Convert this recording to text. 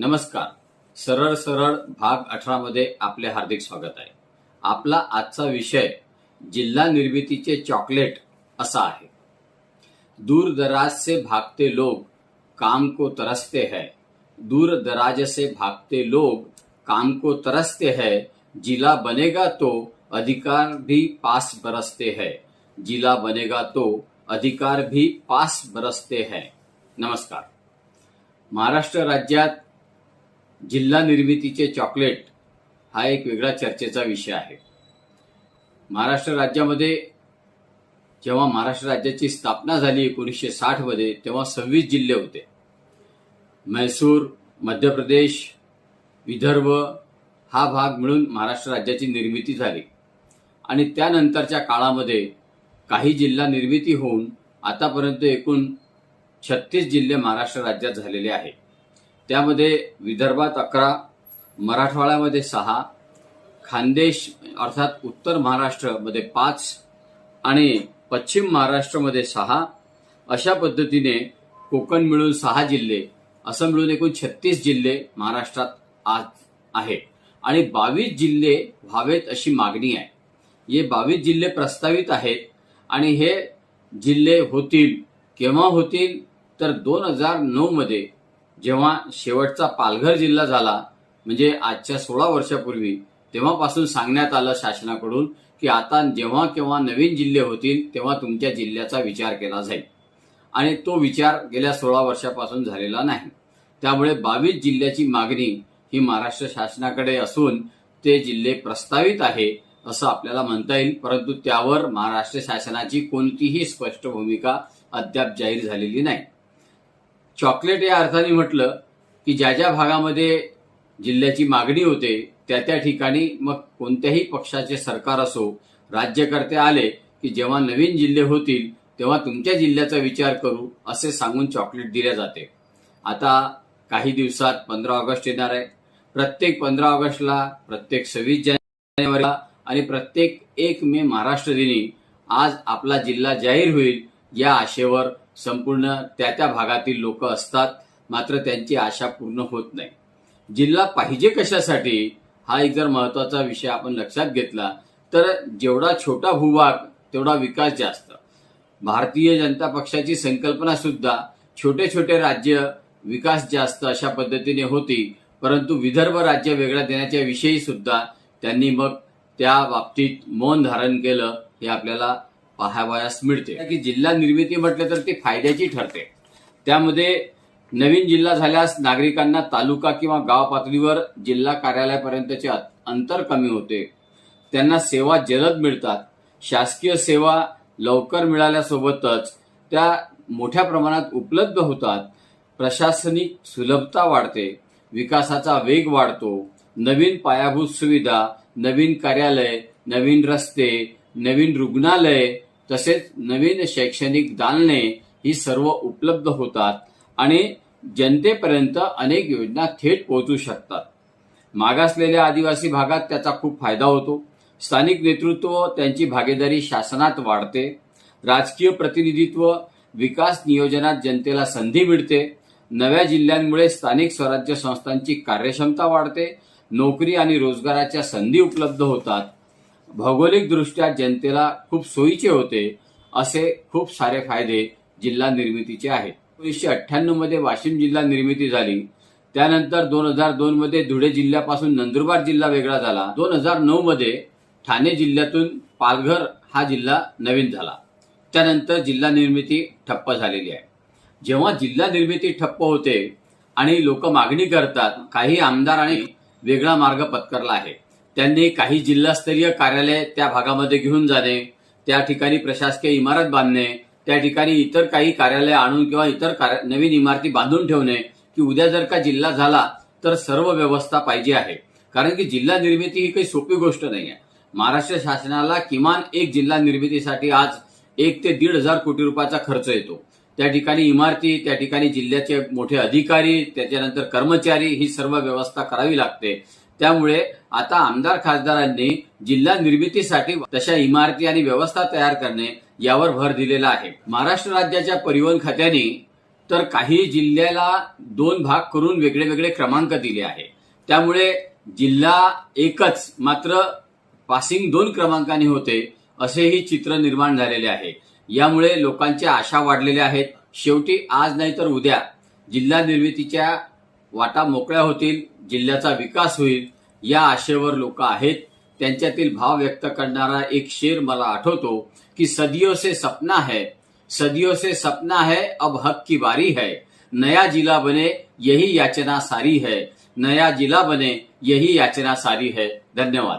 नमस्कार. सरळ सरळ भाग अठरा मध्ये आपले हार्दिक स्वागत आहे. आपला आजचा विषय जिल्हा निर्मितीचे चॉकलेट असा आहे. दूर दराज से भागते लोग काम को तरसते है. दूर दराज से भागते लोग काम को तरसते है. जिला बनेगा तो अधिकार भी पास बरसते है. जिला बनेगा तो अधिकार भी पास बरसते है. नमस्कार. महाराष्ट्र राज्यात जिल्हा निर्मितीचे चॉकलेट हा एक वेगळा चर्चेचा विषय आहे. महाराष्ट्र राज्यामध्ये जेव्हा महाराष्ट्र राज्याची स्थापना झाली एकोणीसशे साठमध्ये तेव्हा सव्वीस जिल्हे होते. म्हैसूर मध्य प्रदेश विदर्भ हा भाग मिळून महाराष्ट्र राज्याची निर्मिती झाली. आणि त्यानंतरच्या काळामध्ये काही जिल्हा निर्मिती होऊन आतापर्यंत एकूण छत्तीस जिल्हे महाराष्ट्र राज्यात झालेले आहेत. त्यामध्ये विदर्भात अकरा मराठवाड्यामध्ये सहा खानदेश अर्थात उत्तर महाराष्ट्रामध्ये पाच आणि पश्चिम महाराष्ट्रामध्ये सहा. अशा पद्धतीने कोकण मिळून सहा जिल्हे असं मिळून एकूण छत्तीस जिल्हे महाराष्ट्रात आज आहेत. आणि बावीस जिल्हे व्हावेत अशी मागणी आहे. हे बावीस जिल्हे प्रस्तावित आहेत आणि हे जिल्हे होतील केव्हा होतील तर दोन हजार नऊमध्ये जेव्हा शेवटचा पालघर जिल्हा झाला म्हणजे आजच्या सोळा वर्षापूर्वी तेव्हापासून सांगण्यात आलं शासनाकडून की आता जेव्हा केव्हा नवीन जिल्हे होतील तेव्हा तुमच्या जिल्ह्याचा विचार केला जाईल. आणि तो विचार गेल्या सोळा वर्षापासून झालेला नाही. त्यामुळे बावीस जिल्ह्याची मागणी ही महाराष्ट्र शासनाकडे असून ते जिल्हे प्रस्तावित आहे असं आपल्याला म्हणता येईल. परंतु त्यावर महाराष्ट्र शासनाची कोणतीही स्पष्ट भूमिका अद्याप जाहीर झालेली नाही. चॉकलेट या अर्थाने म्हटलं की ज्या ज्या भागामध्ये जिल्ह्याची मागणी होते त्या त्या ठिकाणी मग कोणत्याही पक्षाचे सरकार असो राज्यकर्ते आले की जेव्हा नवीन जिल्हे होतील तेव्हा तुमच्या जिल्ह्याचा विचार करू असे सांगून चॉकलेट दिले जाते. आता काही दिवसात पंधरा ऑगस्ट येणार आहे. प्रत्येक पंधरा ऑगस्टला प्रत्येक सव्वीस जानेवारीला आणि प्रत्येक एक मे महाराष्ट्र दिनी आज आपला जिल्हा जाहीर होईल या आशेवर संपूर्ण त्या त्या भागातील लोक असतात मात्र त्यांची आशा पूर्ण होत नाही. जिल्हा पाहिजे कशासाठी हा एक जर महत्त्वाचा विषय आपण लक्षात घेतला तर जेवढा छोटा भूभाग तेवढा विकास जास्त. भारतीय जनता पक्षाची संकल्पना सुद्धा छोटे छोटे राज्य विकास जास्त अशा पद्धतीने होती परंतु विदर्भ राज्य वेगळा देण्याच्या विषयी सुद्धा त्यांनी मग त्या बाबतीत मौन धारण केलं हे आपल्याला पाहावयास मिळते. की जिल्हा निर्मिती म्हटलं तर ती फायद्याची ठरते. त्यामध्ये नवीन जिल्हा झाल्यास नागरिकांना तालुका किंवा गाव पातळीवर जिल्हा कार्यालयापर्यंतचे अंतर कमी होते. त्यांना सेवा जलद मिळतात. शासकीय सेवा लवकर मिळाल्यासोबतच त्या मोठ्या प्रमाणात उपलब्ध होतात. प्रशासनिक सुलभता वाढते. विकासाचा वेग वाढतो. नवीन पायाभूत सुविधा नवीन कार्यालय नवीन रस्ते नवीन रुग्णालय तसेच नवीन शैक्षणिक दालने ही सर्व उपलब्ध होतात आणि जनतेपर्यंत अनेक योजना थेट पोहोचू शकतात. मागासलेल्या आदिवासी भागात त्याचा खूप फायदा होतो. स्थानिक नेतृत्व त्यांची भागीदारी शासनात वाढते. राजकीय प्रतिनिधित्व विकास नियोजनात जनतेला संधी मिळते. नव्या जिल्ह्यांमुळे स्थानिक स्वराज्य संस्थांची कार्यक्षमता वाढते. नोकरी आणि रोजगाराच्या संधी उपलब्ध होतात. भौगोलिकदृष्ट्या जनतेला खूप सोयीचे होते असे खूप सारे फायदे जिल्हा निर्मितीचे आहेत. एकोणीसशे अठ्ठ्याण्णवमध्ये वाशिम जिल्हा निर्मिती झाली. त्यानंतर दोन हजार दोन मध्ये धुळे जिल्ह्यापासून नंदुरबार जिल्हा वेगळा झाला. दोन हजार नऊ मध्ये ठाणे जिल्ह्यातून पालघर हा जिल्हा नवीन झाला. त्यानंतर जिल्हा निर्मिती ठप्प झालेली आहे. जेव्हा जिल्हा निर्मिती ठप्प होते आणि लोक मागणी करतात काही आमदारांनी वेगळा मार्ग पत्करला आहे. त्यांनी काही जिल्हास्तरीय कार्यालय त्या भागामध्ये घेऊन जाणे त्या ठिकाणी प्रशासकीय इमारत बांधणे त्या ठिकाणी इतर काही कार्यालय आणून किंवा इतर नवीन इमारती बांधून ठेवणे की उद्या जर का जिल्हा झाला तर सर्व व्यवस्था पाहिजे आहे. कारण की जिल्हा निर्मिती ही काही सोपी गोष्ट नाही आहे महाराष्ट्र शासनाला किमान एक जिल्हा निर्मितीसाठी आज एक ते दीड हजार कोटी रुपयाचा खर्च येतो. त्या ठिकाणी इमारती त्या ठिकाणी जिल्ह्याचे मोठे अधिकारी त्याच्यानंतर कर्मचारी ही सर्व व्यवस्था करावी लागते. त्यामुळे आता आमदार खासदारांनी जिल्हा निर्मितीसाठी तशा इमारती आणि व्यवस्था तयार करणे यावर भर दिलेला आहे. महाराष्ट्र राज्याच्या परिवहन खात्याने तर काही जिल्ह्याला दोन भाग करून वेगळे वेगळे क्रमांक दिले आहे. त्यामुळे जिल्हा एकच मात्र पासिंग दोन क्रमांकाने होते असेही चित्र निर्माण झालेले आहे. यामुळे लोकांच्या आशा वाढलेल्या आहेत. शेवटी आज नाही तर उद्या जिल्हा निर्मितीच्या वाटा मोकळ्या होतील जिल्ह्याचा विकास होईल या आशेवर लोक आहेत. त्यांच्यातील भाव व्यक्त करणारा एक शेर मला आठवतो की सदियों से सपना है सदियों से सपना है अब हक की बारी है. नया जिला बने यही याचना सारी है. नया जिला बने यही याचना सारी है. धन्यवाद.